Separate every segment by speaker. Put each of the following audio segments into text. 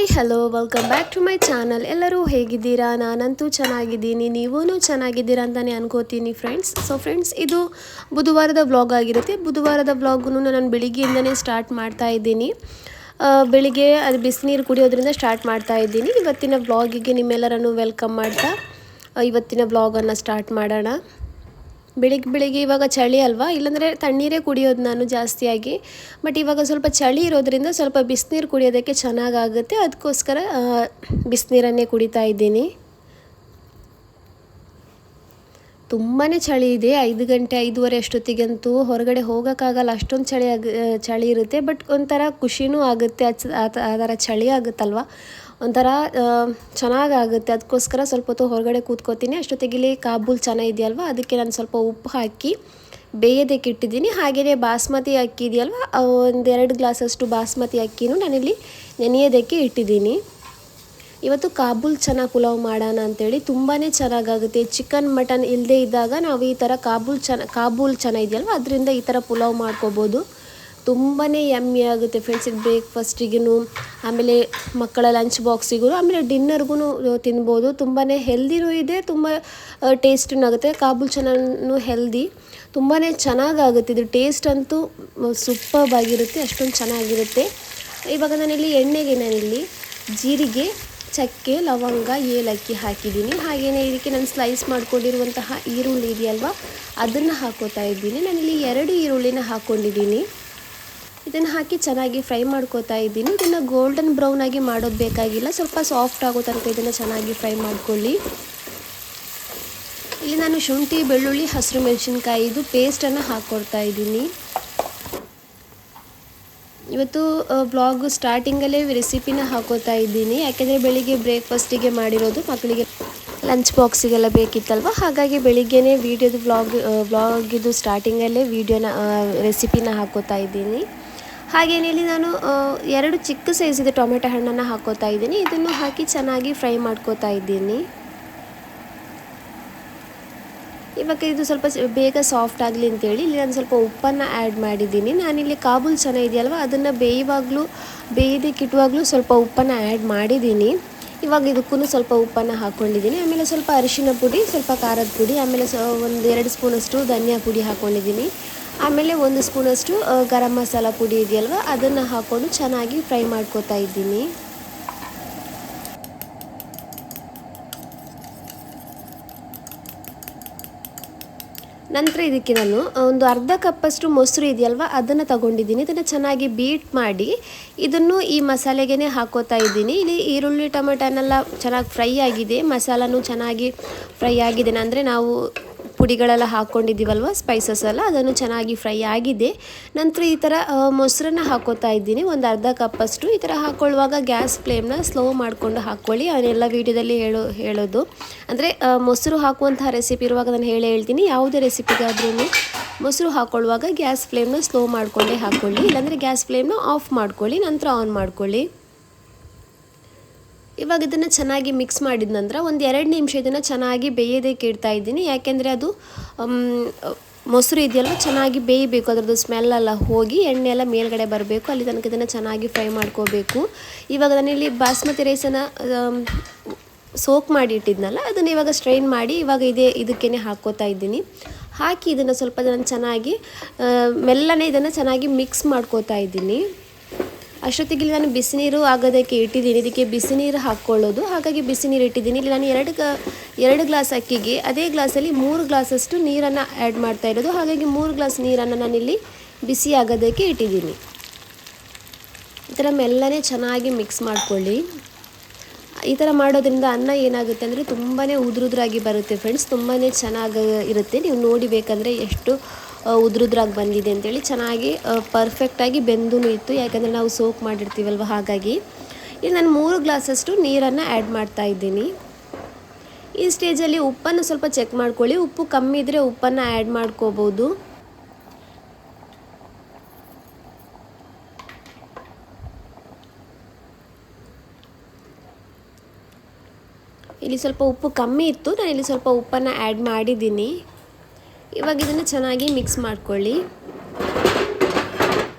Speaker 1: Hi, hello welcome back to my channel ಎಲ್ಲರೂ ಹೇಗಿದ್ದೀರಾ? ನಾನಂತೂ ಚೆನ್ನಾಗಿದ್ದೀನಿ. ನೀವೂ ಚೆನ್ನಾಗಿದ್ದೀರಾ ಅಂತಲೇ ಅನ್ಕೋತೀನಿ ಫ್ರೆಂಡ್ಸ್ ಸೊ ಫ್ರೆಂಡ್ಸ್ ಇದು ಬುಧವಾರದ ವ್ಲಾಗ್ ಆಗಿರುತ್ತೆ. ಬುಧವಾರದ ವ್ಲಾಗ್ನು ನಾನು ಬೆಳಿಗ್ಗೆಯಿಂದನೇ ಸ್ಟಾರ್ಟ್ ಮಾಡ್ತಾ ಇದ್ದೀನಿ. ಬೆಳಿಗ್ಗೆ ಅದು ಬಿಸಿನೀರು ಕುಡಿಯೋದ್ರಿಂದ ಸ್ಟಾರ್ಟ್ ಮಾಡ್ತಾ ಇದ್ದೀನಿ. ಇವತ್ತಿನ ವ್ಲಾಗಿಗೆ ನಿಮ್ಮೆಲ್ಲರನ್ನು ವೆಲ್ಕಮ್ ಮಾಡ್ತಾ ಇವತ್ತಿನ ವ್ಲಾಗನ್ನು ಸ್ಟಾರ್ಟ್ ಮಾಡೋಣ. ಬೆಳಿಗ್ಗೆ ಬೆಳಿಗ್ಗೆ ಇವಾಗ ಚಳಿ ಅಲ್ವಾ? ಇಲ್ಲಾಂದರೆ ತಣ್ಣೀರೇ ಕುಡಿಯೋದು ನಾನು ಜಾಸ್ತಿಯಾಗಿ. ಬಟ್ ಇವಾಗ ಸ್ವಲ್ಪ ಚಳಿ ಇರೋದ್ರಿಂದ ಸ್ವಲ್ಪ ಬಿಸಿನೀರು ಕುಡಿಯೋದಕ್ಕೆ ಚೆನ್ನಾಗಾಗುತ್ತೆ. ಅದಕ್ಕೋಸ್ಕರ ಬಿಸಿನೀರನ್ನೇ ಕುಡಿತಾ ಇದ್ದೀನಿ. ತುಂಬಾ ಚಳಿ ಇದೆ. ಐದು ಗಂಟೆ, ಐದೂವರೆ ಅಷ್ಟೊತ್ತಿಗಂತೂ ಹೊರಗಡೆ ಹೋಗೋಕ್ಕಾಗಲ್ಲ. ಅಷ್ಟೊಂದು ಚಳಿ ಚಳಿ ಇರುತ್ತೆ. ಬಟ್ ಒಂಥರ ಖುಷಿನೂ ಆಗುತ್ತೆ. ಆ ಥರ ಚಳಿ ಆಗುತ್ತಲ್ವ? ಒಂಥರ ಚೆನ್ನಾಗಾಗುತ್ತೆ. ಅದಕ್ಕೋಸ್ಕರ ಸ್ವಲ್ಪ ಹೊತ್ತು ಹೊರಗಡೆ ಕೂತ್ಕೋತೀನಿ. ಅಷ್ಟೊತ್ತಿಗೆ ಇಲ್ಲಿ ಕಾಬೂಲ್ ಚೆನ್ನಾಗಿದೆಯಲ್ವ ಅದಕ್ಕೆ ನಾನು ಸ್ವಲ್ಪ ಉಪ್ಪು ಹಾಕಿ ಬೇಯೋದಕ್ಕೆ ಇಟ್ಟಿದ್ದೀನಿ. ಹಾಗೆಯೇ ಬಾಸ್ಮತಿ ಅಕ್ಕಿ ಇದೆಯಲ್ವ? ಒಂದೆರಡು ಗ್ಲಾಸಷ್ಟು ಬಾಸ್ಮತಿ ಅಕ್ಕಿನೂ ನಾನಿಲ್ಲಿ ನೆನೆಯೋದಕ್ಕೆ ಇಟ್ಟಿದ್ದೀನಿ. ಇವತ್ತು ಕಾಬೂಲ್ ಚೆನ್ನಾಗಿ ಪುಲಾವ್ ಮಾಡೋಣ ಅಂತೇಳಿ ತುಂಬಾ ಚೆನ್ನಾಗಾಗುತ್ತೆ. ಚಿಕನ್, ಮಟನ್ ಇಲ್ಲದೇ ಇದ್ದಾಗ ನಾವು ಈ ಥರ ಕಾಬೂಲ್ ಚೆನ್ನ ಕಾಬೂಲ್ ಚೆನ್ನಾಗಿದೆಯಲ್ವ ಅದರಿಂದ ಈ ಥರ ಪುಲಾವ್ ಮಾಡ್ಕೋಬೋದು. ತುಂಬಾ ಯಮ್ಮಿ ಆಗುತ್ತೆ ಫ್ರೆಂಡ್ಸ್ ಇದು ಬ್ರೇಕ್ಫಾಸ್ಟಿಗೂ ಆಮೇಲೆ ಮಕ್ಕಳ ಲಂಚ್ ಬಾಕ್ಸಿಗೂ ಆಮೇಲೆ ಡಿನ್ನರ್ಗೂ ತಿನ್ಬೋದು. ತುಂಬಾ ಹೆಲ್ದಿನೂ ಇದೆ, ತುಂಬ ಟೇಸ್ಟೂ ಆಗುತ್ತೆ. ಕಾಬೂಲ್ ಚೆನ್ನಾಗೂ ಹೆಲ್ದಿ ತುಂಬಾ ಚೆನ್ನಾಗಾಗುತ್ತೆ ಇದು ಟೇಸ್ಟ್ ಅಂತೂ ಸೂಪರ್ ಆಗಿರುತ್ತೆ, ಅಷ್ಟೊಂದು ಚೆನ್ನಾಗಿರುತ್ತೆ ಇವಾಗ ನಾನಿಲ್ಲಿ ಎಣ್ಣೆಗೆ ನಾನಿಲ್ಲಿ ಜೀರಿಗೆ, ಚಕ್ಕೆ, ಲವಂಗ, ಏಲಕ್ಕಿ ಹಾಕಿದ್ದೀನಿ. ಹಾಗೆಯೇ ಇದಕ್ಕೆ ನಾನು ಸ್ಲೈಸ್ ಮಾಡ್ಕೊಂಡಿರುವಂತಹ ಈರುಳ್ಳಿ ಇದೆಯಲ್ವ, ಅದನ್ನು ಹಾಕೋತಾ ಇದ್ದೀನಿ. ನಾನಿಲ್ಲಿ ಎರಡು ಈರುಳ್ಳಿನ ಹಾಕ್ಕೊಂಡಿದ್ದೀನಿ ಇದನ್ನು ಹಾಕಿ ಚೆನ್ನಾಗಿ ಫ್ರೈ ಮಾಡ್ಕೋತಾ ಇದ್ದೀನಿ. ಇದನ್ನು ಗೋಲ್ಡನ್ ಬ್ರೌನ್ ಆಗಿ ಮಾಡೋದು ಬೇಕಾಗಿಲ್ಲ. ಸ್ವಲ್ಪ ಸಾಫ್ಟ್ ಆಗೋ ತನಕ ಇದನ್ನು ಚೆನ್ನಾಗಿ ಫ್ರೈ ಮಾಡ್ಕೊಳ್ಳಿ. ಇಲ್ಲಿ ನಾನು ಶುಂಠಿ, ಬೆಳ್ಳುಳ್ಳಿ, ಹಸಿರು ಮೆಣಸಿನ್ಕಾಯಿದು ಪೇಸ್ಟನ್ನು ಹಾಕ್ಕೊಡ್ತಾ ಇದ್ದೀನಿ. ಇವತ್ತು ಬ್ಲಾಗ್ ಸ್ಟಾರ್ಟಿಂಗಲ್ಲೇ ರೆಸಿಪಿನ ಹಾಕೋತಾ ಇದ್ದೀನಿ. ಯಾಕೆಂದರೆ ಬೆಳಿಗ್ಗೆ ಬ್ರೇಕ್ಫಾಸ್ಟಿಗೆ ಮಾಡಿರೋದು ಮಕ್ಕಳಿಗೆ ಲಂಚ್ ಬಾಕ್ಸಿಗೆಲ್ಲ ಬೇಕಿತ್ತಲ್ವ? ಹಾಗಾಗಿ ಬೆಳಿಗ್ಗೆನೇ ವೀಡಿಯೋದು ಬ್ಲಾಗ್ ಬ್ಲಾಗಿದು ಸ್ಟಾರ್ಟಿಂಗಲ್ಲೇ ವೀಡಿಯೋನ ರೆಸಿಪಿನ ಹಾಕೋತಾ ಇದ್ದೀನಿ. ಹಾಗೇನೆ ಇಲ್ಲಿ ನಾನು ಎರಡು ಚಿಕ್ಕ ಸೈಜಿದೆ ಟೊಮೆಟೊ ಹಣ್ಣನ್ನು ಹಾಕೋತಾ ಇದ್ದೀನಿ. ಇದನ್ನು ಹಾಕಿ ಚೆನ್ನಾಗಿ ಫ್ರೈ ಮಾಡ್ಕೋತಾ ಇದ್ದೀನಿ. ಇವಾಗ ಇದು ಸ್ವಲ್ಪ ಬೇಗ ಸಾಫ್ಟ್ ಆಗಲಿ ಅಂತೇಳಿ ಇಲ್ಲಿ ನಾನು ಸ್ವಲ್ಪ ಉಪ್ಪನ್ನು ಆ್ಯಡ್ ಮಾಡಿದ್ದೀನಿ. ನಾನಿಲ್ಲಿ ಕಾಬೂಲ್ ಚೆನ್ನ ಇದೆಯಲ್ವ, ಅದನ್ನು ಬೇಯುವಾಗಲೂ ಬೇಯೋದಕ್ಕೆ ಇಡುವಾಗಲೂ ಸ್ವಲ್ಪ ಉಪ್ಪನ್ನು ಆ್ಯಡ್ ಮಾಡಿದ್ದೀನಿ. ಇವಾಗ ಇದಕ್ಕೂ ಸ್ವಲ್ಪ ಉಪ್ಪನ್ನು ಹಾಕ್ಕೊಂಡಿದ್ದೀನಿ ಆಮೇಲೆ ಸ್ವಲ್ಪ ಅರಿಶಿನ ಪುಡಿ, ಸ್ವಲ್ಪ ಖಾರದ ಪುಡಿ, ಆಮೇಲೆ ಸ, ಒಂದು ಎರಡು ಸ್ಪೂನಷ್ಟು ಧನಿಯಾ ಪುಡಿ ಹಾಕ್ಕೊಂಡಿದ್ದೀನಿ ಆಮೇಲೆ ಒಂದು ಸ್ಪೂನಷ್ಟು ಗರಂ ಮಸಾಲ ಪುಡಿ ಇದೆಯಲ್ವ? ಅದನ್ನು ಹಾಕ್ಕೊಂಡು ಚೆನ್ನಾಗಿ ಫ್ರೈ ಮಾಡ್ಕೋತಾ ಇದ್ದೀನಿ. ನಂತರ ಇದಕ್ಕೆ ನಾನು ಒಂದು ಅರ್ಧ ಕಪ್ಪಷ್ಟು ಮೊಸರು ಇದೆಯಲ್ವ, ಅದನ್ನು ತಗೊಂಡಿದ್ದೀನಿ. ಇದನ್ನು ಚೆನ್ನಾಗಿ ಬೀಟ್ ಮಾಡಿ, ಇದನ್ನು ಈ ಮಸಾಲೆಗೆ ಹಾಕೋತಾ ಇದ್ದೀನಿ. ಇಲ್ಲಿ ಈರುಳ್ಳಿ, ಟೊಮೆಟೊನೆಲ್ಲ ಚೆನ್ನಾಗಿ ಫ್ರೈ ಆಗಿದೆ. ಮಸಾಲನೂ ಚೆನ್ನಾಗಿ ಫ್ರೈ ಆಗಿದೆ. ಅಂದರೆ ನಾವು ಪುಡಿಗಳೆಲ್ಲ ಹಾಕ್ಕೊಂಡಿದ್ದೀವಲ್ವ ಸ್ಪೈಸಸ್ ಎಲ್ಲ? ಅದನ್ನು ಚೆನ್ನಾಗಿ ಫ್ರೈ ಆಗಿದೆ. ನಂತರ ಈ ಥರ ಮೊಸರನ್ನ ಹಾಕೋತಾ ಇದ್ದೀನಿ. ಒಂದು ಅರ್ಧ ಕಪ್ಪಷ್ಟು ಈ ಥರ ಹಾಕ್ಕೊಳ್ಳುವಾಗ ಗ್ಯಾಸ್ ಫ್ಲೇಮ್ನ ಸ್ಲೋ ಮಾಡಿಕೊಂಡು ಹಾಕ್ಕೊಳ್ಳಿ ಅವನ್ನೆಲ್ಲ ವೀಡಿಯೋದಲ್ಲಿ ಹೇಳೋ, ಹೇಳೋದು. ಅಂದರೆ ಮೊಸರು ಹಾಕುವಂತಹ ರೆಸಿಪಿ ಇರುವಾಗ ನಾನು ಹೇಳೇ ಹೇಳ್ತೀನಿ. ಯಾವುದೇ ರೆಸಿಪಿಗಾದ್ರೂ ಮೊಸರು ಹಾಕ್ಕೊಳ್ಳುವಾಗ ಗ್ಯಾಸ್ ಫ್ಲೇಮ್ನ ಸ್ಲೋ ಮಾಡಿಕೊಂಡೇ ಹಾಕ್ಕೊಳ್ಳಿ ಇಲ್ಲಾಂದರೆ ಗ್ಯಾಸ್ ಫ್ಲೇಮ್ನ ಆಫ್ ಮಾಡ್ಕೊಳ್ಳಿ. ನಂತರ ಆನ್ ಮಾಡ್ಕೊಳ್ಳಿ. ಇವಾಗ ಇದನ್ನು ಚೆನ್ನಾಗಿ ಮಿಕ್ಸ್ ಮಾಡಿದ ನಂತರ ಒಂದು ಎರಡು ನಿಮಿಷ ಇದನ್ನು ಚೆನ್ನಾಗಿ ಬೇಯೋದಕ್ಕೆ ಇಡ್ತಾ ಇದ್ದೀನಿ. ಯಾಕೆಂದರೆ ಅದು ಮೊಸರು ಇದೆಯಲ್ಲ ಚೆನ್ನಾಗಿ ಬೇಯಬೇಕು. ಅದರದ್ದು ಸ್ಮೆಲ್ ಎಲ್ಲ ಹೋಗಿ ಎಣ್ಣೆ ಎಲ್ಲ ಮೇಲ್ಗಡೆ ಬರಬೇಕು. ಅಲ್ಲಿ ತನಕ ಇದನ್ನು ಚೆನ್ನಾಗಿ ಫ್ರೈ ಮಾಡ್ಕೋಬೇಕು. ಇವಾಗ ನಾನಿಲ್ಲಿ ಬಾಸ್ಮತಿ ರೈಸನ್ನು ಸೋಕ್ ಮಾಡಿ ಇಟ್ಟಿದ್ನಲ್ಲ, ಅದನ್ನು ಇವಾಗ ಸ್ಟ್ರೈನ್ ಮಾಡಿ ಇವಾಗ ಇದೇ ಇದಕ್ಕೇ ಹಾಕ್ಕೋತಾ ಇದ್ದೀನಿ. ಹಾಕಿ ಇದನ್ನು ಸ್ವಲ್ಪ ನಾನು ಚೆನ್ನಾಗಿ ಮೆಲ್ಲನೆ ಇದನ್ನು ಚೆನ್ನಾಗಿ ಮಿಕ್ಸ್ ಮಾಡ್ಕೋತಾ ಇದ್ದೀನಿ. ಅಷ್ಟೊತ್ತಿಗೆ ಇಲ್ಲಿ ನಾನು ಬಿಸಿನೀರು ಆಗೋದಕ್ಕೆ ಇಟ್ಟಿದ್ದೀನಿ. ಇದಕ್ಕೆ ಬಿಸಿನೀರು ಹಾಕ್ಕೊಳ್ಳೋದು. ಹಾಗಾಗಿ ಬಿಸಿನೀರು ಇಟ್ಟಿದ್ದೀನಿ. ಇಲ್ಲಿ ನಾನು ಎರಡು ಗ, ಎರಡು ಗ್ಲಾಸ್ ಅಕ್ಕಿಗೆ ಅದೇ ಗ್ಲಾಸಲ್ಲಿ ಮೂರು ಗ್ಲಾಸಷ್ಟು ನೀರನ್ನು ಆ್ಯಡ್ ಮಾಡ್ತಾ ಇರೋದು. ಹಾಗಾಗಿ ಮೂರು ಗ್ಲಾಸ್ ನೀರನ್ನು ನಾನಿಲ್ಲಿ ಬಿಸಿ ಆಗೋದಕ್ಕೆ ಇಟ್ಟಿದ್ದೀನಿ. ಈ ಥರ ಮೆಲ್ಲನೆ ಚೆನ್ನಾಗಿ ಮಿಕ್ಸ್ ಮಾಡ್ಕೊಳ್ಳಿ. ಈ ಥರ ಮಾಡೋದ್ರಿಂದ ಅನ್ನ ಏನಾಗುತ್ತೆ ಅಂದರೆ ತುಂಬಾ ಉದುರುದ್ರಾಗಿ ಬರುತ್ತೆ ಫ್ರೆಂಡ್ಸ್. ತುಂಬಾ ಚೆನ್ನಾಗಿ ಇರುತ್ತೆ. ನೀವು ನೋಡಿಬೇಕಂದ್ರೆ ಎಷ್ಟು ಉದುರುದ್ರಾಗಿ ಬಂದಿದೆ ಅಂತೇಳಿ ಚೆನ್ನಾಗಿ ಪರ್ಫೆಕ್ಟಾಗಿ ಬೆಂದೂ ಇತ್ತು. ಯಾಕಂದರೆ ನಾವು ಸೋಕ್ ಮಾಡಿರ್ತೀವಲ್ವ ಹಾಗಾಗಿ. ಇಲ್ಲಿ ನಾನು ಮೂರು ಗ್ಲಾಸಷ್ಟು ನೀರನ್ನು ಆ್ಯಡ್ ಮಾಡ್ತಾ ಇದ್ದೀನಿ. ಈ ಸ್ಟೇಜಲ್ಲಿ ಉಪ್ಪನ್ನು ಸ್ವಲ್ಪ ಚೆಕ್ ಮಾಡ್ಕೊಳ್ಳಿ. ಉಪ್ಪು ಕಮ್ಮಿ ಇದ್ದರೆ ಉಪ್ಪನ್ನು ಆ್ಯಡ್ ಮಾಡ್ಕೋಬೋದು. ಇಲ್ಲಿ ಸ್ವಲ್ಪ ಉಪ್ಪು ಕಮ್ಮಿ ಇತ್ತು. ನಾನು ಇಲ್ಲಿ ಸ್ವಲ್ಪ ಉಪ್ಪನ್ನು ಆ್ಯಡ್ ಮಾಡಿದ್ದೀನಿ. ಇವಾಗ ಇದನ್ನು ಚೆನ್ನಾಗಿ ಮಿಕ್ಸ್ ಮಾಡ್ಕೊಳ್ಳಿ.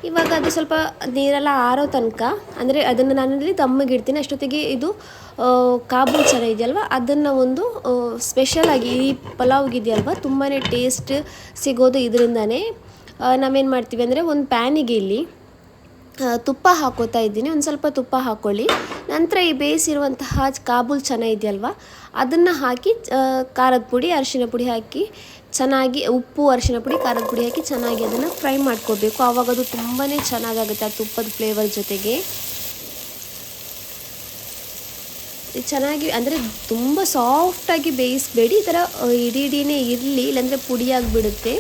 Speaker 1: ಇವಾಗ ಅದು ಸ್ವಲ್ಪ ನೀರೆಲ್ಲ ಆರೋ ತನಕ, ಅಂದರೆ ಅದನ್ನು ನಾನಲ್ಲಿ ತಮ್ಮಗಿಡ್ತೀನಿ ಅಷ್ಟೊತ್ತಿಗೆ ಇದು ಕಾಬೂಲ್ ಚೆನ್ನ ಇದೆಯಲ್ವ, ಅದನ್ನು ಒಂದು ಸ್ಪೆಷಲಾಗಿ ಈ ಪಲಾವ್ಗಿದೆಯಲ್ವ ತುಂಬಾ ಟೇಸ್ಟ್ ಸಿಗೋದು ಇದರಿಂದನೇ ನಾವೇನು ಮಾಡ್ತೀವಿ ಅಂದರೆ ಒಂದು ಪ್ಯಾನಿಗೆ ಇಲ್ಲಿ ತುಪ್ಪ ಹಾಕೋತಾ ಇದ್ದೀನಿ. ಒಂದು ಸ್ವಲ್ಪ ತುಪ್ಪ ಹಾಕ್ಕೊಳ್ಳಿ ನಂತರ ಈ ಬೇಯಿಸಿರುವಂತಹ ಕಾಬೂಲ್ ಚೆನ್ನ ಇದೆಯಲ್ವ, ಅದನ್ನು ಹಾಕಿ ಖಾರದ ಪುಡಿ, ಅರಿಶಿನ ಪುಡಿ ಹಾಕಿ ಚೆನ್ನಾಗಿ ಉಪ್ಪು ಅರಿಶಿನ ಪುಡಿ, ಖಾರದ ಪುಡಿ ಹಾಕಿ ಚೆನ್ನಾಗಿ ಅದನ್ನು ಫ್ರೈ ಮಾಡ್ಕೋಬೇಕು ಆವಾಗ ಅದು ತುಂಬಾ ಚೆನ್ನಾಗಾಗುತ್ತೆ ಆ ತುಪ್ಪದ ಫ್ಲೇವರ್ ಜೊತೆಗೆ. ಚೆನ್ನಾಗಿ ಅಂದರೆ ತುಂಬ ಸಾಫ್ಟಾಗಿ ಬೇಯಿಸಬೇಡಿ. ಈ ಥರ ಇಡೀ ಇಡೀನೇ ಇರಲಿ, ಇಲ್ಲಾಂದರೆ ಪುಡಿಯಾಗಿಬಿಡುತ್ತೆ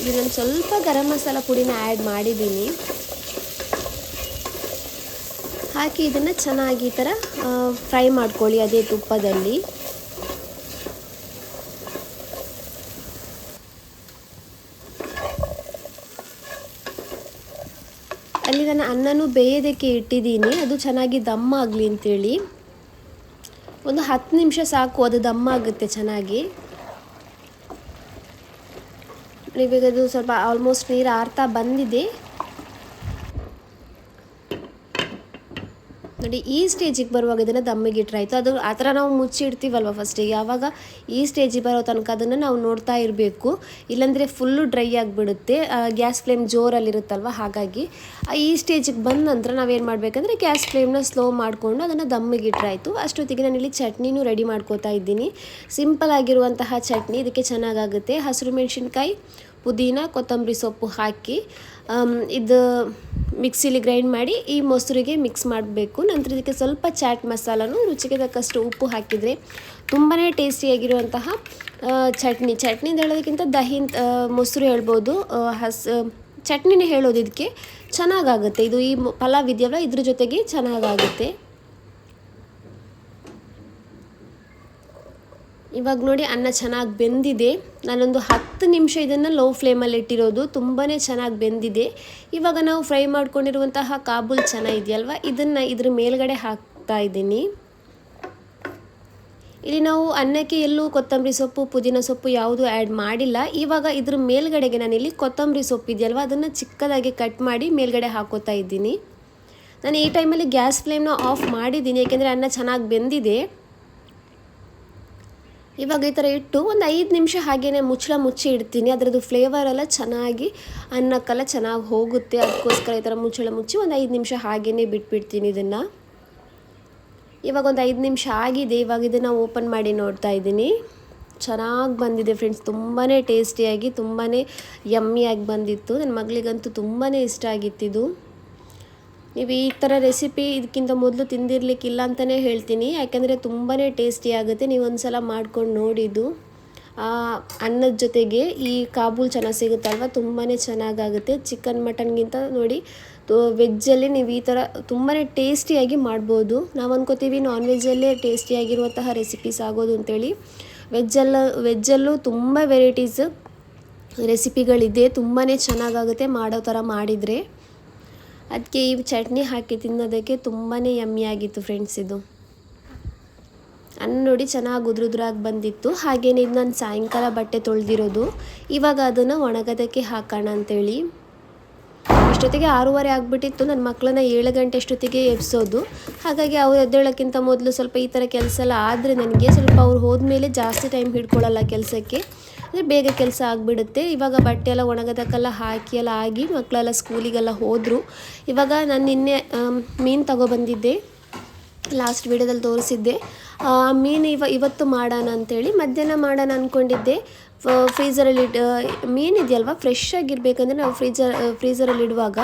Speaker 1: ಇದು ನಾನು ಸ್ವಲ್ಪ ಗರಂ ಮಸಾಲ ಪುಡಿನ ಆ್ಯಡ್ ಮಾಡಿದ್ದೀನಿ. ಹಾಕಿ ಇದನ್ನು ಚೆನ್ನಾಗಿ ಈ ಥರ ಫ್ರೈ ಮಾಡ್ಕೊಳ್ಳಿ ಅದೇ ತುಪ್ಪದಲ್ಲಿ. ಅಲ್ಲಿ ನಾನು ಅನ್ನನೂ ಬೇಯೋದಕ್ಕೆ ಇಟ್ಟಿದ್ದೀನಿ. ಅದು ಚೆನ್ನಾಗಿ ದಮ್ಮ ಆಗಲಿ ಅಂತೇಳಿ. ಒಂದು ಹತ್ತು ನಿಮಿಷ ಸಾಕು, ಅದು ದಮ್ಮ ಆಗುತ್ತೆ ಚೆನ್ನಾಗಿ. ಇವಾಗ ಅದು ಸ್ವಲ್ಪ ಆಲ್ಮೋಸ್ಟ್ ನೀರು ಆರ್ತಾ ಬಂದಿದೆ. ನೋಡಿ, ಈ ಸ್ಟೇಜಿಗೆ ಬರುವಾಗ ಇದನ್ನು ದಮ್ಮಿಗೆ ಇಟ್ರಾಯ್ತು. ಅದು ಆ ಥರ ನಾವು ಮುಚ್ಚಿ ಇಡ್ತೀವಲ್ವ ಫಸ್ಟಿಗೆ ಯಾವಾಗ ಈ ಸ್ಟೇಜಿಗೆ ಬರೋ ತನಕ ಅದನ್ನು ನಾವು ನೋಡ್ತಾ ಇರಬೇಕು. ಇಲ್ಲಾಂದರೆ ಫುಲ್ಲು ಡ್ರೈ ಆಗಿಬಿಡುತ್ತೆ. ಗ್ಯಾಸ್ ಫ್ಲೇಮ್ ಜೋರಲ್ಲಿರುತ್ತಲ್ವ? ಹಾಗಾಗಿ ಈ ಸ್ಟೇಜಿಗೆ ಬಂದ ನಂತರ ನಾವೇನು ಮಾಡಬೇಕಂದ್ರೆ ಗ್ಯಾಸ್ ಫ್ಲೇಮ್ನ ಸ್ಲೋ ಮಾಡಿಕೊಂಡು ಅದನ್ನು ದಮ್ಮಿಗೆ ಇಟ್ರಾಯ್ತು. ಅಷ್ಟೊತ್ತಿಗೆ ನಾನಿಲ್ಲಿ ಚಟ್ನಿನೂ ರೆಡಿ ಮಾಡ್ಕೋತಾ ಇದ್ದೀನಿ. ಸಿಂಪಲ್ ಆಗಿರುವಂತಹ ಚಟ್ನಿ, ಇದಕ್ಕೆ ಚೆನ್ನಾಗಾಗುತ್ತೆ. ಹಸಿರು ಮೆಣಸಿನ್ಕಾಯಿ, ಪುದೀನ, ಕೊತ್ತಂಬರಿ ಸೊಪ್ಪು ಹಾಕಿ ಇದು ಮಿಕ್ಸಿಲಿ ಗ್ರೈಂಡ್ ಮಾಡಿ ಈ ಮೊಸರಿಗೆ ಮಿಕ್ಸ್ ಮಾಡಬೇಕು. ನಂತರ ಇದಕ್ಕೆ ಸ್ವಲ್ಪ ಚಾಟ್ ಮಸಾಲನೂ ರುಚಿಗೆ ತಕ್ಕಷ್ಟು ಉಪ್ಪು ಹಾಕಿದರೆ ತುಂಬಾ ಟೇಸ್ಟಿಯಾಗಿರುವಂತಹ ಚಟ್ನಿ ಚಟ್ನಿ. ಅಂತ ಹೇಳೋದಕ್ಕಿಂತ ದಹಿ ಮೊಸರು ಹೇಳ್ಬೋದು. ಹಸ್ ಚಟ್ನಿನೇ ಹೇಳೋದು ಇದಕ್ಕೆ. ಚೆನ್ನಾಗಾಗುತ್ತೆ. ಇದು ಈ ಪಲಾವ್ ಇದೆಯಲ್ಲ, ಇದ್ರ ಜೊತೆಗೆ ಚೆನ್ನಾಗಾಗುತ್ತೆ. ಇವಾಗ ನೋಡಿ ಅನ್ನ ಚೆನ್ನಾಗಿ ಬೆಂದಿದೆ. ನಾನೊಂದು ಹತ್ತು ನಿಮಿಷ ಇದನ್ನು ಲೋ ಫ್ಲೇಮಲ್ಲಿ ಇಟ್ಟಿರೋದು. ತುಂಬಾ ಚೆನ್ನಾಗಿ ಬೆಂದಿದೆ. ಇವಾಗ ನಾವು ಫ್ರೈ ಮಾಡ್ಕೊಂಡಿರುವಂತಹ ಕಾಬೂಲ್ ಚೆನ್ನ ಇದೆಯಲ್ವ ಇದನ್ನು ಇದ್ರ ಮೇಲ್ಗಡೆ ಹಾಕ್ತಾ ಇದ್ದೀನಿ. ಇಲ್ಲಿ ನಾವು ಅನ್ನಕ್ಕೆ ಎಲ್ಲೂ ಕೊತ್ತಂಬರಿ ಸೊಪ್ಪು, ಪುದೀನ ಸೊಪ್ಪು ಯಾವುದು ಆ್ಯಡ್ ಮಾಡಿಲ್ಲ. ಇವಾಗ ಇದ್ರ ಮೇಲ್ಗಡೆಗೆ ನಾನಿಲ್ಲಿ ಕೊತ್ತಂಬರಿ ಸೊಪ್ಪು ಇದೆಯಲ್ವ? ಅದನ್ನು ಚಿಕ್ಕದಾಗಿ ಕಟ್ ಮಾಡಿ ಮೇಲ್ಗಡೆ ಹಾಕೋತಾ ಇದ್ದೀನಿ. ನಾನು ಈ ಟೈಮಲ್ಲಿ ಗ್ಯಾಸ್ ಫ್ಲೇಮ್ನ ಆಫ್ ಮಾಡಿದ್ದೀನಿ. ಏಕೆಂದರೆ ಅನ್ನ ಚೆನ್ನಾಗಿ ಬೆಂದಿದೆ. ಇವಾಗ ಈ ಥರ ಇಟ್ಟು ಒಂದು ಐದು ನಿಮಿಷ ಹಾಗೇನೆ ಮುಚ್ಚಳ ಮುಚ್ಚಿ ಇಡ್ತೀನಿ. ಅದರದ್ದು ಫ್ಲೇವರ್ ಎಲ್ಲ ಚೆನ್ನಾಗಿ, ಅನ್ನಕ್ಕೆಲ್ಲ ಚೆನ್ನಾಗಿ ಹೋಗುತ್ತೆ. ಅದಕ್ಕೋಸ್ಕರ ಈ ಥರ ಮುಚ್ಚಳ ಮುಚ್ಚಿ ಒಂದು ಐದು ನಿಮಿಷ ಹಾಗೇನೆ ಬಿಟ್ಬಿಡ್ತೀನಿ ಇದನ್ನು. ಇವಾಗ ಒಂದು ಐದು ನಿಮಿಷ ಆಗಿದೆ. ಇವಾಗ ಇದನ್ನು ಓಪನ್ ಮಾಡಿ ನೋಡ್ತಾ ಇದ್ದೀನಿ. ಚೆನ್ನಾಗಿ ಬಂದಿದೆ ಫ್ರೆಂಡ್ಸ್ ತುಂಬಾ ಟೇಸ್ಟಿಯಾಗಿ ತುಂಬಾ ಯಮ್ಮಿಯಾಗಿ ಬಂದಿತ್ತು. ನನ್ನ ಮಗಳಿಗಂತೂ ತುಂಬಾ ಇಷ್ಟ ಆಗಿತ್ತಿದು ನೀವು ಈ ಥರ ರೆಸಿಪಿ ಇದಕ್ಕಿಂತ ಮೊದಲು ತಿಂದಿರ್ಲಿಕ್ಕಿಲ್ಲ ಅಂತಲೇ ಹೇಳ್ತೀನಿ. ಯಾಕೆಂದರೆ ತುಂಬಾ ಟೇಸ್ಟಿ ಆಗುತ್ತೆ. ನೀವು ಒಂದು ಸಲ ಮಾಡ್ಕೊಂಡು ನೋಡಿದ್ದು. ಅನ್ನದ ಜೊತೆಗೆ ಈ ಕಾಬೂಲ್ ಚೆನ್ನಾಗಿ ಸಿಗುತ್ತಲ್ವ? ತುಂಬಾ ಚೆನ್ನಾಗಾಗುತ್ತೆ. ಚಿಕನ್, ಮಟನ್ಗಿಂತ ನೋಡಿ ವೆಜ್ಜಲ್ಲಿ ನೀವು ಈ ಥರ ತುಂಬಾ ಟೇಸ್ಟಿಯಾಗಿ ಮಾಡ್ಬೋದು. ನಾವು ಅಂದ್ಕೋತೀವಿ ನಾನ್ ವೆಜ್ಜಲ್ಲೇ ಟೇಸ್ಟಿಯಾಗಿರುವಂತಹ ರೆಸಿಪೀಸ್ ಆಗೋದು ಅಂತೇಳಿ. ವೆಜ್ಜಲ್ಲ, ವೆಜ್ಜಲ್ಲೂ ತುಂಬ ವೆರೈಟೀಸ್ ರೆಸಿಪಿಗಳಿದೆ ತುಂಬಾ ಚೆನ್ನಾಗಾಗುತ್ತೆ ಮಾಡೋ ಥರ ಮಾಡಿದರೆ. ಅದಕ್ಕೆ ಈ ಚಟ್ನಿ ಹಾಕಿ ತಿನ್ನೋದಕ್ಕೆ ತುಂಬಾ ಯಮ್ಮಿಯಾಗಿತ್ತು ಫ್ರೆಂಡ್ಸ್ ಇದು. ಅನ್ನ ನೋಡಿ ಚೆನ್ನಾಗಿ ಉದುರುದ್ರಾಗಿ ಬಂದಿತ್ತು. ಹಾಗೇನೆ ಇದು ನಾನು ಸಾಯಂಕಾಲ ಬಟ್ಟೆ ತೊಳೆದಿರೋದು. ಇವಾಗ ಅದನ್ನು ಒಣಗೋದಕ್ಕೆ ಹಾಕೋಣ ಅಂತೇಳಿ. ಅಷ್ಟೊತ್ತಿಗೆ ಆರೂವರೆ ಆಗಿಬಿಟ್ಟಿತ್ತು. ನನ್ನ ಮಕ್ಕಳನ್ನ ಏಳು ಗಂಟೆ ಅಷ್ಟೊತ್ತಿಗೆ ಎಬ್ಸೋದು. ಹಾಗಾಗಿ ಅವ್ರು ಎದ್ದೇಳೋಕ್ಕಿಂತ ಮೊದಲು ಸ್ವಲ್ಪ ಈ ಥರ ಕೆಲಸ ಎಲ್ಲ ಆದರೆ ನನಗೆ ಸ್ವಲ್ಪ ಅವ್ರು ಹೋದ್ಮೇಲೆ ಜಾಸ್ತಿ ಟೈಮ್ ಹಿಡ್ಕೊಳ್ಳಲ್ಲ ಕೆಲಸಕ್ಕೆ. ಅಂದರೆ ಬೇಗ ಕೆಲಸ ಆಗಿಬಿಡುತ್ತೆ. ಇವಾಗ ಬಟ್ಟೆ ಎಲ್ಲ ಒಣಗೋದಕ್ಕೆಲ್ಲ ಹಾಕಿ ಎಲ್ಲ ಆಗಿ ಮಕ್ಕಳೆಲ್ಲ ಸ್ಕೂಲಿಗೆಲ್ಲ ಹೋದರು. ಇವಾಗ ನಾನು ನಿನ್ನೆ ಮೀನು ತಗೊಬಂದಿದ್ದೆ ಲಾಸ್ಟ್ ವಿಡಿಯೋದಲ್ಲಿ ತೋರಿಸಿದ್ದೆ. ಮೀನು ಇವ, ಇವತ್ತು ಮಾಡೋಣ ಅಂಥೇಳಿ ಮಧ್ಯಾಹ್ನ ಮಾಡೋಣ ಅಂದ್ಕೊಂಡಿದ್ದೆ ಫ್ರೀಝರಲ್ಲಿ ಮೀನಿದೆಯಲ್ವ ಫ್ರೆಶ್ ಆಗಿರ್ಬೇಕಂದ್ರೆ ನಾವು ಫ್ರೀಜರ್ ಫ್ರೀಝರಲ್ಲಿ ಇಡುವಾಗ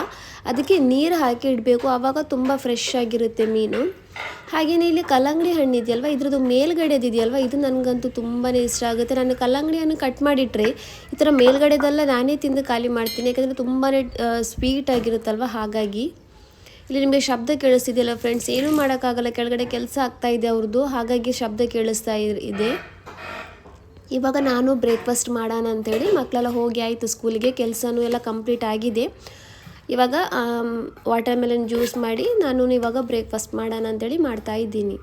Speaker 1: ಅದಕ್ಕೆ ನೀರು ಹಾಕಿ ಇಡಬೇಕು. ಆವಾಗ ತುಂಬ ಫ್ರೆಶ್ ಆಗಿರುತ್ತೆ ಮೀನು. ಹಾಗೆಯೇ ಇಲ್ಲಿ ಕಲ್ಲಂಗಡಿ ಹಣ್ಣು ಇದೆಯಲ್ವ? ಇದ್ರದ್ದು ಮೇಲ್ಗಡೆದಿದೆಯಲ್ವ ಇದು ನನಗಂತೂ ತುಂಬಾ ಇಷ್ಟ ಆಗುತ್ತೆ. ನಾನು ಕಲ್ಲಂಗಡಿಯನ್ನು ಕಟ್ ಮಾಡಿಟ್ರೆ ಈ ಥರ ಮೇಲ್ಗಡೆದೆಲ್ಲ ನಾನೇ ತಿಂದು ಖಾಲಿ ಮಾಡ್ತೀನಿ. ಯಾಕಂದರೆ ತುಂಬಾ ಸ್ವೀಟ್ ಆಗಿರುತ್ತಲ್ವ? ಹಾಗಾಗಿ. ಇಲ್ಲಿ ನಿಮಗೆ ಶಬ್ದ ಕೇಳಿಸ್ತಿದೆಯಲ್ಲ ಫ್ರೆಂಡ್ಸ್ ಏನೂ ಮಾಡೋಕ್ಕಾಗಲ್ಲ. ಕೆಳಗಡೆ ಕೆಲಸ ಆಗ್ತಾ ಇದೆ ಅವ್ರದ್ದು ಹಾಗಾಗಿ ಶಬ್ದ ಕೇಳಿಸ್ತಾ ಇದೆ. ಇವಾಗ ನಾನು ಬ್ರೇಕ್ಫಾಸ್ಟ್ ಮಾಡೋಣ ಅಂತೇಳಿ ಮಕ್ಕಳೆಲ್ಲ ಹೋಗಿ ಆಯಿತು ಸ್ಕೂಲಿಗೆ ಕೆಲಸನೂ ಎಲ್ಲ ಕಂಪ್ಲೀಟ್ ಆಗಿದೆ. ಇವಾಗ ವಾಟರ್ ಮೆಲನ್ ಜ್ಯೂಸ್ ಮಾಡಿ ನಾನು ಇವಾಗ ಬ್ರೇಕ್ಫಾಸ್ಟ್ ಮಾಡೋಣ ಅಂತೇಳಿ ಮಾಡ್ತಾ ಇದ್ದೀನಿ.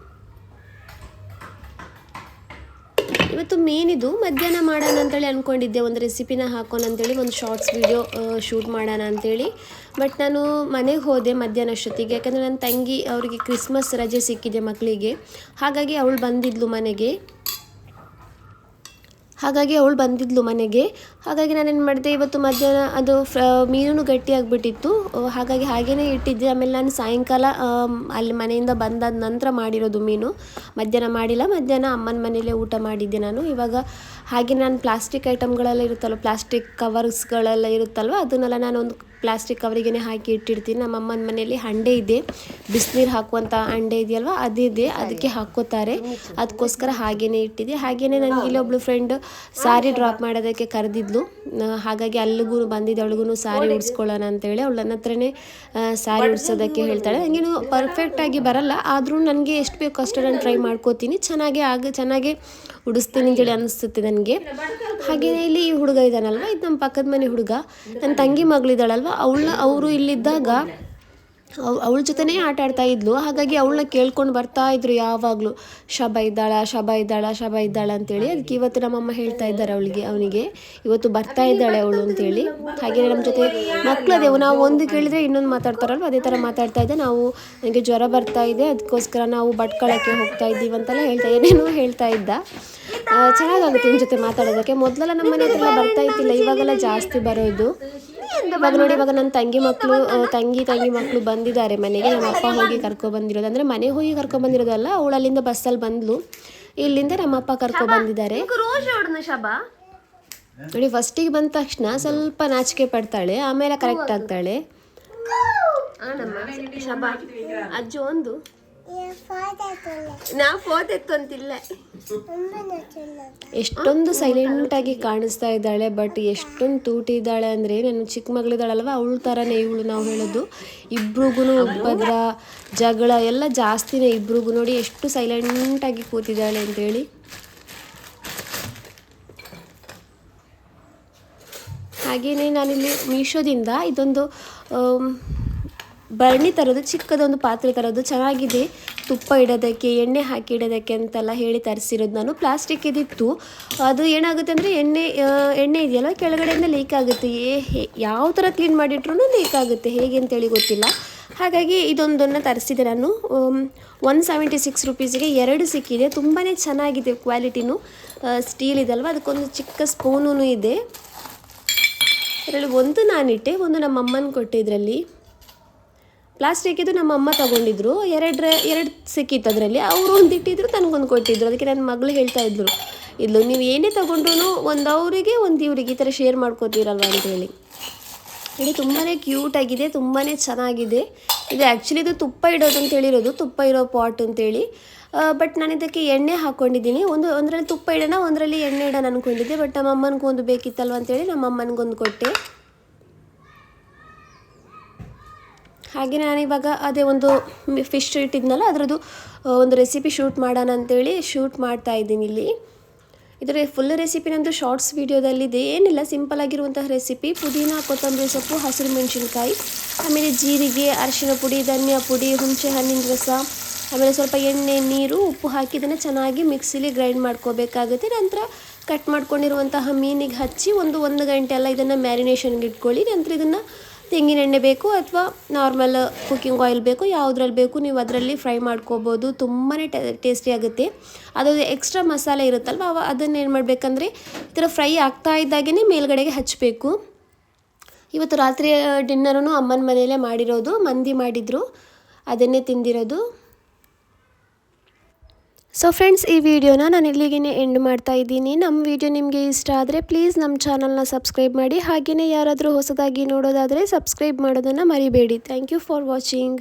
Speaker 1: ಇವತ್ತು ಮೇನ್ ಇದು ಮಧ್ಯಾಹ್ನ ಮಾಡೋಣ ಅಂತೇಳಿ ಅಂದ್ಕೊಂಡಿದ್ದೆ ಒಂದು ರೆಸಿಪಿನ ಹಾಕೋಣ ಅಂತೇಳಿ, ಒಂದು ಶಾರ್ಟ್ಸ್ ವಿಡಿಯೋ ಶೂಟ್ ಮಾಡೋಣ ಅಂತೇಳಿ. ಬಟ್ ನಾನು ಮನೆಗೆ ಹೋದೆ ಮಧ್ಯಾಹ್ನ ಅಷ್ಟೊತ್ತಿಗೆ, ಯಾಕಂದರೆ ನನ್ನ ತಂಗಿ ಅವರಿಗೆ ಕ್ರಿಸ್ಮಸ್ ರಜೆ ಸಿಕ್ಕಿದೆ ಮಕ್ಕಳಿಗೆ ಹಾಗಾಗಿ ಅವಳು ಬಂದಿದ್ಲು ಮನೆಗೆ. ಹಾಗಾಗಿ ಅವಳು ಬಂದಿದ್ಲು ಮನೆಗೆ. ಹಾಗಾಗಿ ನಾನೇನು ಮಾಡಿದೆ, ಇವತ್ತು ಮಧ್ಯಾಹ್ನ ಅದು ಫ್ರ ಮೀನು ಗಟ್ಟಿಯಾಗಿಬಿಟ್ಟಿತ್ತು. ಹಾಗಾಗಿ ಹಾಗೇ ಇಟ್ಟಿದ್ದೆ. ಆಮೇಲೆ ನಾನು ಸಾಯಂಕಾಲ ಅಲ್ಲಿ ಮನೆಯಿಂದ ಬಂದಾದ ನಂತರ ಮಾಡಿರೋದು ಮೀನು. ಮಧ್ಯಾಹ್ನ ಮಾಡಿಲ್ಲ. ಮಧ್ಯಾಹ್ನ ಅಮ್ಮನ ಮನೆಯಲ್ಲೇ ಊಟ ಮಾಡಿದ್ದೆ ನಾನು. ಇವಾಗ ಹಾಗೆ ನಾನು ಪ್ಲಾಸ್ಟಿಕ್ ಐಟಮ್ಗಳೆಲ್ಲ ಇರುತ್ತಲ್ವ, ಪ್ಲಾಸ್ಟಿಕ್ ಕವರ್ಸ್ಗಳೆಲ್ಲ ಇರುತ್ತಲ್ವ, ಅದನ್ನೆಲ್ಲ ನಾನು ಒಂದು ಪ್ಲಾಸ್ಟಿಕ್ ಕವರಿಗೇನೆ ಹಾಕಿ ಇಟ್ಟಿರ್ತೀನಿ. ನಮ್ಮ ಅಮ್ಮನ ಮನೆಯಲ್ಲಿ ಹಂಡೆ ಇದೆ. ಬಿಸಿನೀರು ಹಾಕುವಂಥ ಹಂಡೆ ಇದೆಯಲ್ವ? ಅದಿದೆ ಅದಕ್ಕೆ ಹಾಕೋತಾರೆ. ಅದಕ್ಕೋಸ್ಕರ ಹಾಗೇನೆ ಇಟ್ಟಿದೆ ಹಾಗೇನೆ ನನಗೆ ಇಲ್ಲೊಬ್ಳು ಫ್ರೆಂಡ್ ಸಾರಿ ಡ್ರಾಪ್ ಮಾಡೋದಕ್ಕೆ ಕರೆದಿದ್ಲು. ಹಾಗಾಗಿ ಅಲ್ಲಿಗೂ ಬಂದಿದ್ದ. ಅವಳಿಗೂ ಸಾರಿ ಉಡ್ಸ್ಕೊಳ್ಳೋಣ ಅಂತೇಳಿ. ಅವಳು ನನ್ನ ಹತ್ರನೇ ಸಾರಿ ಉಡ್ಸೋದಕ್ಕೆ ಹೇಳ್ತಾಳೆ. ನನಗೇನು ಪರ್ಫೆಕ್ಟಾಗಿ ಬರಲ್ಲ. ಆದರೂ ನನಗೆ ಎಷ್ಟು ಬೇಕು ಅಷ್ಟು ನಾನು ಟ್ರೈ ಮಾಡ್ಕೋತೀನಿ. ಚೆನ್ನಾಗೇ ಆಗ ಚೆನ್ನಾಗಿ ಉಡಿಸ್ತೀನಿ ಅಂತೇಳಿ ಅನಿಸುತ್ತೆ ನನಗೆ. ಹಾಗೆಯೇ ಇಲ್ಲಿ ಈ ಹುಡುಗ ಇದ್ದಾನಲ್ವ? ಇದು ನಮ್ಮ ಪಕ್ಕದ ಮನೆ ಹುಡುಗ. ನನ್ನ ತಂಗಿ ಮಗಳಿದ್ದಾಳಲ್ವ? ಅವಳನ್ನ ಅವರು ಇಲ್ಲಿದ್ದಾಗ ಅವಳ ಜೊತೆನೇ ಆಟ ಆಡ್ತಾ ಇದ್ಲು. ಹಾಗಾಗಿ ಅವಳನ್ನ ಕೇಳ್ಕೊಂಡು ಬರ್ತಾ ಇದ್ರು ಯಾವಾಗಲೂ. ಶಬ ಇದ್ದಾಳ ಶಬ ಇದ್ದಾಳ ಶಬ ಇದ್ದಾಳ ಅಂತೇಳಿ. ಅದಕ್ಕೆ ಇವತ್ತು ನಮ್ಮಮ್ಮ ಹೇಳ್ತಾ ಇದ್ದಾರೆ ಅವಳಿಗೆ, ಅವನಿಗೆ. ಇವತ್ತು ಬರ್ತಾ ಇದ್ದಾಳೆ ಅವಳು ಅಂತೇಳಿ. ಹಾಗೆ ನಮ್ಮ ಜೊತೆ ಮಕ್ಕಳು ನಾವು ಒಂದು ಕೇಳಿದ್ರೆ ಇನ್ನೊಂದು ಮಾತಾಡ್ತಾರಲ್ವ? ಅದೇ ಥರ ಮಾತಾಡ್ತಾ ಇದ್ದೆ ನಾವು ನನಗೆ ಜ್ವರ ಬರ್ತಾ ಇದೆ. ಅದಕ್ಕೋಸ್ಕರ ನಾವು ಬಟ್ಕಳಕ್ಕೆ ಹೋಗ್ತಾ ಇದ್ದೀವಿ ಅಂತೆಲ್ಲ ಹೇಳ್ತಾ ಏನೇನೋ ಹೇಳ್ತಾ ಇದ್ದ. ಚೆನ್ನಾಗಾಗುತ್ತೆ ನಿಮ್ಮ ಜೊತೆ ಮಾತಾಡೋದಕ್ಕೆ. ಮೊದಲೆಲ್ಲ ನಮ್ಮ ಮನೆ ಹತ್ರ ಬರ್ತಾ ಇದ್ದಿಲ್ಲ. ಇವಾಗೆಲ್ಲ ಜಾಸ್ತಿ ಬರೋದು. ಇವಾಗ ನೋಡಿ, ಇವಾಗ ನನ್ನ ತಂಗಿ ಮಕ್ಕಳು ತಂಗಿ ತಂಗಿ ಮಕ್ಕಳು ಬಂದಿದ್ದಾರೆ ಮನೆಗೆ. ನಮ್ಮ ಅಪ್ಪ ಹೋಗಿ ಕರ್ಕೊಬಂದಿರೋದು ಅಂದರೆ ಮನೆ ಹೋಗಿ ಕರ್ಕೊಬಂದಿರೋದಲ್ಲ ಅವಳು ಅಲ್ಲಿಂದ ಬಸ್ಸಲ್ಲಿ ಬಂದ್ಲು. ಇಲ್ಲಿಂದ ನಮ್ಮ ಅಪ್ಪ ಕರ್ಕೊ ಬಂದಿದ್ದಾರೆ. ನೋಡಿ ಫಸ್ಟಿಗೆ ಬಂದ ತಕ್ಷಣ ಸ್ವಲ್ಪ ನಾಚಿಕೆ ಪಡ್ತಾಳೆ ಆಮೇಲೆ ಕರೆಕ್ಟ್ ಆಗ್ತಾಳೆ. ಅಜ್ಜು ಒಂದು. ನಾ ಎತ್ತಂತಿಲ್ಲ ಎಷ್ಟೊಂದು ಸೈಲೆಂಟ್ ಆಗಿ ಕಾಣಿಸ್ತಾ ಇದ್ದಾಳೆ ಬಟ್ ಎಷ್ಟೊಂದು ತೂಟಿ ಇದ್ದಾಳೆ ಅಂದ್ರೆ ನನ್ನ ಚಿಕ್ಕ ಮಗಳಿದ್ದಾಳಲ್ವ ಅವಳ ಥರನೇ ಇವಳು ನಾವು ಹೇಳೋದು. ಇಬ್ರಿಗೂ ಉಪದ್ರ ಜಗಳ ಎಲ್ಲ ಜಾಸ್ತಿನೇ ಇಬ್ರಿಗೂ ನೋಡಿ ಎಷ್ಟು ಸೈಲೆಂಟ್ ಆಗಿ ಕೂತಿದ್ದಾಳೆ ಅಂತೇಳಿ ಹಾಗೆಯೇ ನಾನಿಲ್ಲಿ ಮೀಶೋದಿಂದ ಇದೊಂದು ಭರಣಿ ತರೋದು ಚಿಕ್ಕದೊಂದು ಪಾತ್ರೆ ತರೋದು ಚೆನ್ನಾಗಿದೆ. ತುಪ್ಪ ಇಡೋದಕ್ಕೆ, ಎಣ್ಣೆ ಹಾಕಿ ಇಡೋದಕ್ಕೆ ಅಂತೆಲ್ಲ ಹೇಳಿ ತರಿಸಿರೋದು ನಾನು. ಪ್ಲಾಸ್ಟಿಕ್ ಇದಿತ್ತು. ಅದು ಏನಾಗುತ್ತೆ ಅಂದರೆ ಎಣ್ಣೆ ಎಣ್ಣೆ ಇದೆಯಲ್ಲ, ಕೆಳಗಡೆಯಿಂದ ಲೀಕ್ ಆಗುತ್ತೆ. ಯಾವ ಥರ ಕ್ಲೀನ್ ಮಾಡಿಟ್ರೂ ಲೀಕ್ ಆಗುತ್ತೆ. ಹೇಗೆ ಅಂತೇಳಿ ಗೊತ್ತಿಲ್ಲ. ಹಾಗಾಗಿ ಇದೊಂದನ್ನು ತರಿಸಿದೆ ನಾನು. ಒನ್ ಸೆವೆಂಟಿ ಸಿಕ್ಸ್ ರುಪೀಸಿಗೆ ಎರಡು ಸಿಕ್ಕಿದೆ. ತುಂಬಾ ಚೆನ್ನಾಗಿದೆ ಕ್ವಾಲಿಟಿನೂ. ಸ್ಟೀಲ್ ಇದಲ್ವ, ಅದಕ್ಕೊಂದು ಚಿಕ್ಕ ಸ್ಪೂನೂ ಇದೆ. ಅದರಲ್ಲಿ ಒಂದು ನಾನಿಟ್ಟೆ, ಒಂದು ನಮ್ಮ ಅಮ್ಮನ ಕೊಟ್ಟೆ ಪ್ಲಾಸ್ಟಿಕ್ ಇದು ನಮ್ಮ ಅಮ್ಮ ತಗೊಂಡಿದ್ರು. ಎರಡು ಎರಡು ಸಿಕ್ಕಿತ್ತು ಅದರಲ್ಲಿ ಅವರು ಒಂದು ಇಟ್ಟಿದ್ರು ನನಗೊಂದು ಕೊಟ್ಟಿದ್ರು. ಅದಕ್ಕೆ ನನ್ನ ಮಗಳು ಹೇಳ್ತಾ ಇದ್ರು ಇದ್ಲು, ನೀವು ಏನೇ ತಗೊಂಡ್ರು ಒಂದು ಅವರಿಗೆ, ಒಂದು ಇವರಿಗೆ ಈ ಥರ ಶೇರ್ ಮಾಡ್ಕೋತೀರಲ್ವ? ಅಂತೇಳಿ ಇದು ತುಂಬಾ ಕ್ಯೂಟ್ ಆಗಿದೆ ತುಂಬಾ ಚೆನ್ನಾಗಿದೆ. ಇದು ಆ್ಯಕ್ಚುಲಿ ಇದು ತುಪ್ಪ ಇಡೋದು ಅಂತ ಹೇಳಿರೋದು, ತುಪ್ಪ ಇರೋ ಪಾಟ್ ಅಂತೇಳಿ ಬಟ್ ನಾನು ಇದಕ್ಕೆ ಎಣ್ಣೆ ಹಾಕ್ಕೊಂಡಿದ್ದೀನಿ ಒಂದು, ಒಂದರಲ್ಲಿ ತುಪ್ಪ ಇಡೋಣ, ಒಂದರಲ್ಲಿ ಎಣ್ಣೆ ಇಡೋಣ ಅಂದ್ಕೊಂಡಿದ್ದೆ ಬಟ್ ನಮ್ಮ ಅಮ್ಮನಿಗೂ ಬೇಕಿತ್ತಲ್ವ ಅಂತೇಳಿ ನಮ್ಮ ಅಮ್ಮನಿಗೊಂದು ಕೊಟ್ಟೆ. ಹಾಗೆ ನಾನಿವಾಗ ಅದೇ ಒಂದು ಫಿಶ್ ಇಟ್ಟಿದ್ನಲ್ಲ ಅದರದ್ದು ಒಂದು ರೆಸಿಪಿ ಶೂಟ್ ಮಾಡೋಣ ಅಂತೇಳಿ ಶೂಟ್ ಮಾಡ್ತಾ ಇದ್ದೀನಿ ಇಲ್ಲಿ. ಇದರ ಫುಲ್ ರೆಸಿಪಿ ನಂದು ಶಾರ್ಟ್ಸ್ ವೀಡಿಯೋದಲ್ಲಿದೆ ಏನಿಲ್ಲ ಸಿಂಪಲ್ ಆಗಿರುವಂತಹ ರೆಸಿಪಿ ಪುದೀನ, ಕೊತ್ತಂಬರಿ ಸೊಪ್ಪು, ಹಸಿರು ಮೆಣಸಿನ್ಕಾಯಿ, ಆಮೇಲೆ ಜೀರಿಗೆ, ಅರಿಶಿನ ಪುಡಿ, ಧನಿಯಾ ಪುಡಿ, ಹುಣಸೆ ಹಣ್ಣಿನ ರಸ, ಆಮೇಲೆ ಸ್ವಲ್ಪ ಎಣ್ಣೆ, ನೀರು, ಉಪ್ಪು ಹಾಕಿ ಇದನ್ನು ಚೆನ್ನಾಗಿ ಮಿಕ್ಸಿಲಿ ಗ್ರೈಂಡ್ ಮಾಡ್ಕೋಬೇಕಾಗುತ್ತೆ. ನಂತರ ಕಟ್ ಮಾಡ್ಕೊಂಡಿರುವಂತಹ ಮೀನಿಗೆ ಹಚ್ಚಿ ಒಂದು ಒಂದು ಗಂಟೆ ಎಲ್ಲ ಇದನ್ನು ಮ್ಯಾರಿನೇಷನ್ಗೆ ಇಟ್ಕೊಳ್ಳಿ. ನಂತರ ಇದನ್ನು ತೆಂಗಿನ ಎಣ್ಣೆ ಬೇಕು ಅಥವಾ ನಾರ್ಮಲ್ ಕುಕ್ಕಿಂಗ್ ಆಯಿಲ್ ಬೇಕು, ಯಾವುದ್ರಲ್ಲಿ ಬೇಕು ನೀವು ಅದರಲ್ಲಿ ಫ್ರೈ ಮಾಡ್ಕೋಬೋದು ತುಂಬಾ ಟೇಸ್ಟಿ ಆಗುತ್ತೆ. ಅದು ಎಕ್ಸ್ಟ್ರಾ ಮಸಾಲೆ ಇರುತ್ತಲ್ವ, ಅವ ಅದನ್ನು ಏನು ಮಾಡಬೇಕಂದ್ರೆ ಈ ಥರ ಫ್ರೈ ಆಗ್ತಾ ಇದ್ದಾಗೇ ಮೇಲ್ಗಡೆಗೆ ಹಚ್ಚಬೇಕು ಇವತ್ತು ರಾತ್ರಿ ಡಿನ್ನರೂ ಅಮ್ಮನ ಮನೆಯಲ್ಲೇ ಮಾಡಿರೋದು, ಮಂದಿ ಮಾಡಿದರು, ಅದನ್ನೇ ತಿಂದಿರೋದು. ಸೊ ಫ್ರೆಂಡ್ಸ್ ಈ ವಿಡಿಯೋನ ನಾನು ಇಲ್ಲಿಗೇ ಎಂಡ್ ಮಾಡ್ತಾ ಇದ್ದೀನಿ. ನಮ್ಮ ವಿಡಿಯೋ ನಿಮಗೆ ಇಷ್ಟ ಆದರೆ ಪ್ಲೀಸ್ ನಮ್ಮ ಚಾನಲ್ನ ಸಬ್ಸ್ಕ್ರೈಬ್ ಮಾಡಿ. ಹಾಗೆಯೇ ಯಾರಾದರೂ ಹೊಸದಾಗಿ ನೋಡೋದಾದರೆ ಸಬ್ಸ್ಕ್ರೈಬ್ ಮಾಡೋದನ್ನು ಮರಿಬೇಡಿ. Thank you for watching